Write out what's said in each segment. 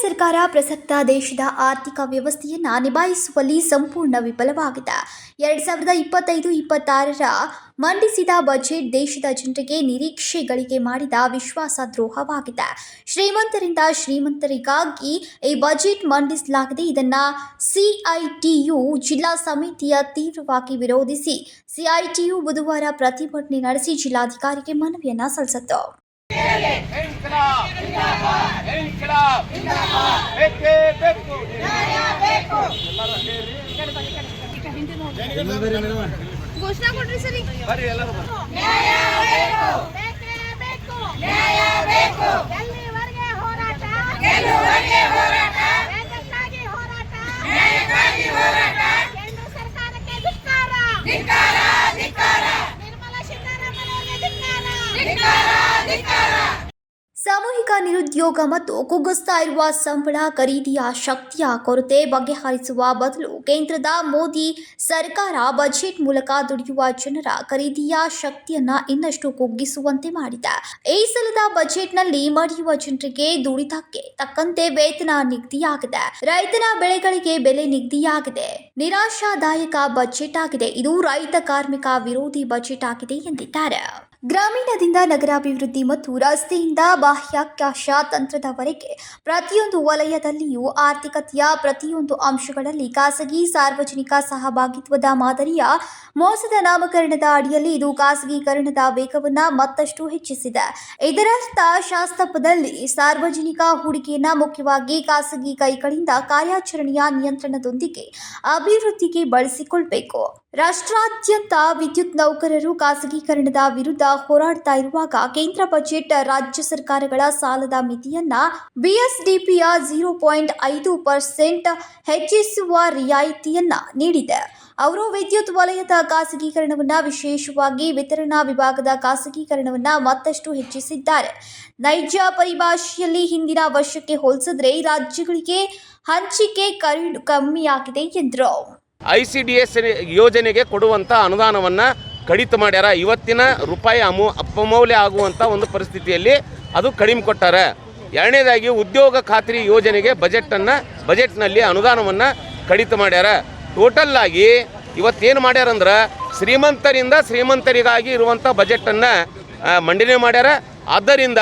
ಸರ್ಕಾರ ಪ್ರಸಕ್ತ ದೇಶದ ಆರ್ಥಿಕ ವ್ಯವಸ್ಥೆಯನ್ನ ನಿಭಾಯಿಸುವಲ್ಲಿ ಸಂಪೂರ್ಣ ವಿಫಲವಾಗಿದೆ. ಎರಡು ಸಾವಿರದ ಇಪ್ಪತ್ತೈದು, ಇಪ್ಪತ್ತಾರರ ಮಂಡಿಸಿದ ಬಜೆಟ್ ದೇಶದ ಜನರಿಗೆ ನಿರೀಕ್ಷೆಗಳಿಗೆ ಮಾಡಿದ ವಿಶ್ವಾಸ ದ್ರೋಹವಾಗಿದೆ ಶ್ರೀಮಂತರಿಂದ ಶ್ರೀಮಂತರಿಗಾಗಿ ಈ ಬಜೆಟ್ ಮಂಡಿಸಲಾಗಿದೆ. ಇದನ್ನ ಸಿಐಟಿಯು ಜಿಲ್ಲಾ ಸಮಿತಿಯ ತೀವ್ರವಾಗಿ ವಿರೋಧಿಸಿ ಸಿಐಟಿಯು ಬುಧವಾರ ಪ್ರತಿಭಟನೆ ನಡೆಸಿ ಜಿಲ್ಲಾಧಿಕಾರಿಗೆ ಮನವಿಯನ್ನ ಸಲ್ಲಿಸಿತು ಬೇಕೇ? ಬೇಕು. ಘೋಷಣೆ ಕೊಡ್ರಿ ಸರಿ. ಬರ್ರಿ ಎಲ್ಲರೂ ಬರ್ರಿ. ಬೇಕೇ ಬೇಕು. ನ್ಯಾಯ ಬೇಕು. ಸಾಮೂಹಿಕ ನಿರುದ್ಯೋಗ ಮತ್ತು ಕುಗ್ಗಿಸ್ತಾ ಇರುವ ಸಂಬಳ ಖರೀದಿಯ ಶಕ್ತಿಯ ಕೊರತೆ ಬಗೆಹರಿಸುವ ಬದಲು ಕೇಂದ್ರದ ಮೋದಿ ಸರ್ಕಾರ ಬಜೆಟ್ ಮೂಲಕ ದುಡಿಯುವ ಜನರ ಖರೀದಿಯ ಶಕ್ತಿಯನ್ನ ಇನ್ನಷ್ಟು ಕುಗ್ಗಿಸುವಂತೆ ಮಾಡಿದೆ. ಈ ಸಲದ ಬಜೆಟ್ನಲ್ಲಿ ಮಡಿಯುವ ಜನರಿಗೆ ದುಡಿತಕ್ಕೆ ತಕ್ಕಂತೆ ವೇತನ ನಿಗದಿಯಾಗಿದೆ. ರೈತನ ಬೆಳೆಗಳಿಗೆ ಬೆಲೆ ನಿಗದಿಯಾಗಿದೆ. ನಿರಾಶಾದಾಯಕ ಬಜೆಟ್ ಆಗಿದೆ. ಇದು ರೈತ ಕಾರ್ಮಿಕ ವಿರೋಧಿ ಬಜೆಟ್ ಆಗಿದೆ ಎಂದಿದ್ದಾರೆ. ಗ್ರಾಮೀಣದಿಂದ ನಗರಾಭಿವೃದ್ಧಿ ಮತ್ತು ರಸ್ತೆಯಿಂದ ಬಾಹ್ಯಾಕಾಶ ತಂತ್ರದವರೆಗೆ ಪ್ರತಿಯೊಂದು ವಲಯದಲ್ಲಿಯೂ ಆರ್ಥಿಕತೆಯ ಪ್ರತಿಯೊಂದು ಅಂಶಗಳಲ್ಲಿ ಖಾಸಗಿ ಸಾರ್ವಜನಿಕ ಸಹಭಾಗಿತ್ವದ ಮಾದರಿಯ ಮೋಸದ ನಾಮಕರಣದ ಅಡಿಯಲ್ಲಿ ಇದು ಖಾಸಗೀಕರಣದ ವೇಗವನ್ನು ಮತ್ತಷ್ಟು ಹೆಚ್ಚಿಸಿದೆ. ಇದರರ್ಥ, ಶಾಸ್ತಪದಲ್ಲಿ ಸಾರ್ವಜನಿಕ ಹೂಡಿಕೆಯನ್ನು ಮುಖ್ಯವಾಗಿ ಖಾಸಗಿ ಕೈಗಳಿಂದ ಕಾರ್ಯಾಚರಣೆಯ ನಿಯಂತ್ರಣದೊಂದಿಗೆ ಅಭಿವೃದ್ಧಿಗೆ ಬಳಸಿಕೊಳ್ಬೇಕು. ರಾಷ್ಟ್ರಾದ್ಯಂತ ವಿದ್ಯುತ್ ನೌಕರರು ಖಾಸಗೀಕರಣದ ವಿರುದ್ಧ ಹೋರಾಡ್ತಾ ಇರುವಾಗ ಕೇಂದ್ರ ಬಜೆಟ್ ರಾಜ್ಯ ಸರ್ಕಾರಗಳ ಸಾಲದ ಮಿತಿಯನ್ನ ಬಿಎಸ್ಡಿಪಿಯ ಜೀರೋ ಪಾಯಿಂಟ್ ಐದು ಪರ್ಸೆಂಟ್ ಹೆಚ್ಚಿಸುವ ರಿಯಾಯಿತಿಯನ್ನ ನೀಡಿದೆ. ಅವರು ವಿದ್ಯುತ್ ವಲಯದ ಖಾಸಗೀಕರಣವನ್ನು ವಿಶೇಷವಾಗಿ ವಿತರಣಾ ವಿಭಾಗದ ಖಾಸಗೀಕರಣವನ್ನು ಮತ್ತಷ್ಟು ಹೆಚ್ಚಿಸಿದ್ದಾರೆ. ನೈಜ ಪರಿಭಾಷೆಯಲ್ಲಿ ಹಿಂದಿನ ವರ್ಷಕ್ಕೆ ಹೋಲಿಸಿದ್ರೆ ರಾಜ್ಯಗಳಿಗೆ ಹಂಚಿಕೆ ಕರಡು ಕಮ್ಮಿಯಾಗಿದೆ ಎಂದರು. ಐ ಸಿ ಡಿ ಎಸ್ ಯೋಜನೆಗೆ ಕೊಡುವಂಥ ಅನುದಾನವನ್ನು ಕಡಿತ ಮಾಡ್ಯಾರ. ಇವತ್ತಿನ ರೂಪಾಯಿ ಅಮು, ಅಪಮೌಲ್ಯ ಆಗುವಂಥ ಒಂದು ಪರಿಸ್ಥಿತಿಯಲ್ಲಿ ಅದು ಕಡಿಮೆ ಕೊಟ್ಟಾರೆ. ಎರಡನೇದಾಗಿ ಉದ್ಯೋಗ ಖಾತ್ರಿ ಯೋಜನೆಗೆ ಬಜೆಟನ್ನು, ಬಜೆಟ್ನಲ್ಲಿ ಅನುದಾನವನ್ನು ಕಡಿತ ಮಾಡ್ಯಾರ. ಆಗಿ ಇವತ್ತೇನು ಮಾಡ್ಯಾರಂದ್ರೆ ಶ್ರೀಮಂತರಿಂದ ಶ್ರೀಮಂತರಿಗಾಗಿ ಇರುವಂಥ ಬಜೆಟನ್ನು ಮಂಡನೆ ಮಾಡ್ಯಾರ. ಆದ್ದರಿಂದ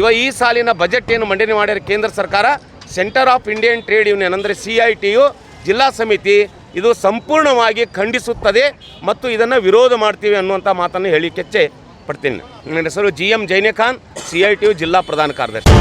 ಇವ ಈ ಸಾಲಿನ ಬಜೆಟ್ ಏನು ಮಂಡನೆ ಮಾಡ್ಯಾರ ಕೇಂದ್ರ ಸರ್ಕಾರ? Centre of Indian Trade Union ಅಂದರೆ ಸಿ ಐ ಟಿ ಯು, ಜಿಲ್ಲಾ ಸಮಿತಿ ಇದು ಸಂಪೂರ್ಣವಾಗಿ ಖಂಡಿಸುತ್ತದೆ ಮತ್ತು ಇದನ್ನು ವಿರೋಧ ಮಾಡ್ತೀವಿ ಅನ್ನುವಂಥ ಮಾತನ್ನು ಹೇಳಿ ಕೆಚ್ಚೆ ಪಡ್ತೀನಿ. ನನ್ನ ಹೆಸರು G M Jainekhan C I T U ಜಿಲ್ಲಾ ಪ್ರಧಾನ ಕಾರ್ಯದರ್ಶಿ.